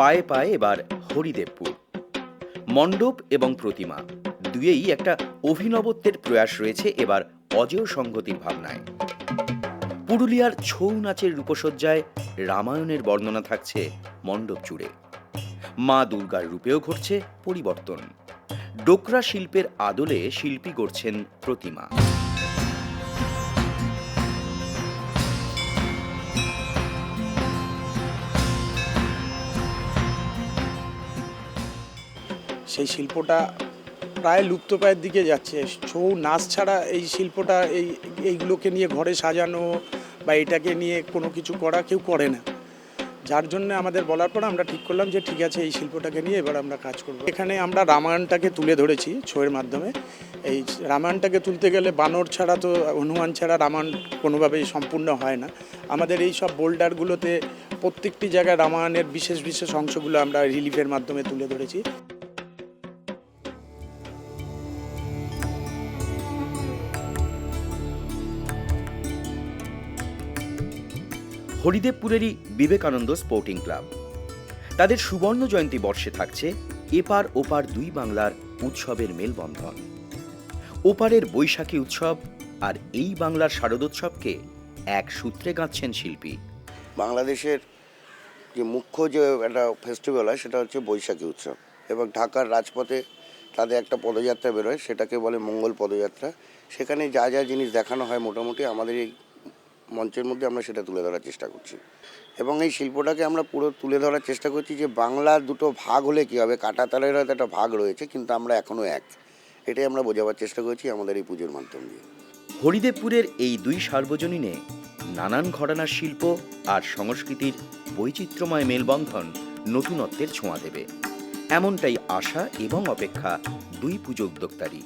পায়ে পায়ে এবার হরিদেবপুর। মণ্ডপ এবং প্রতিমা দুয়েই একটা অভিনবত্বের প্রয়াস রয়েছে এবার অজেয় সংগতির ভাবনায়। পুরুলিয়ার ছৌ নাচের রূপসজ্জায় রামায়ণের বর্ণনা থাকছে মণ্ডপ জুড়ে। মা দুর্গার রূপেও ঘটছে পরিবর্তন। ডোকরা শিল্পের আদলে শিল্পী গড়ছেন প্রতিমা। সেই শিল্পটা প্রায় লুপ্তপ্রায়ের দিকে যাচ্ছে। ছৌ নাচ ছাড়া এই শিল্পটা, এই, এইগুলোকে নিয়ে ঘরে সাজানো বা এটাকে নিয়ে কোনো কিছু করা কেউ করে না। যার জন্য আমাদের বলার পর আমরা ঠিক করলাম যে, ঠিক আছে, এই শিল্পটাকে নিয়ে এবার আমরা কাজ করব। এখানে আমরা রামায়ণটাকে তুলে ধরেছি ছৌয়ের মাধ্যমে। এই রামায়ণটাকে তুলতে গেলে বানর ছাড়া তো, হনুমান ছাড়া রামায়ণ কোনোভাবেই সম্পূর্ণ হয় না। আমাদের এই সব বোল্ডারগুলোতে প্রত্যেকটি জায়গায় রামায়ণের বিশেষ বিশেষ অংশগুলো আমরা রিলিফের মাধ্যমে তুলে ধরেছি। হরিদেবপুরেরই বিবেকানন্দ স্পোর্টিং ক্লাব। তাদের সুবর্ণ জয়ন্তী বর্ষে থাকছে এপার ওপার দুই বাংলার উৎসবের মেলবন্ধন। ওপারের বৈশাখী উৎসব আর এই বাংলার শারদোৎসবকে এক সূত্রে গাঁথছেন শিল্পী। বাংলাদেশের যে মুখ্য যে একটা ফেস্টিভ্যাল হয়, সেটা হচ্ছে বৈশাখী উৎসব এবং ঢাকার রাজপথে তাদের একটা পদযাত্রা বেরোয়, সেটাকে বলে মঙ্গল পদযাত্রা। সেখানে যা যা জিনিস দেখানো হয় মোটামুটি আমাদের এই মঞ্চের মধ্যে আমরা সেটা তুলে ধরার চেষ্টা করছি। এবং এই শিল্পটাকে আমরা পুরো তুলে ধরার চেষ্টা করছি যে বাংলার দুটো ভাগ হলে কী হবে? কাটাতালের হয়তো একটা ভাগ রয়েছে, কিন্তু আমরা এখনও এক। এটাই আমরা বোঝাবার চেষ্টা করছি আমাদের এই পুজোর মাধ্যম দিয়ে। হরিদেবপুরের এই দুই সার্বজনীনে নানান ঘরানার শিল্প আর সংস্কৃতির বৈচিত্র্যময় মেলবন্ধন নতুনত্বের ছোঁয়া দেবে। এমনটাই আশা এবং অপেক্ষা দুই পুজো উদ্যোক্তারই।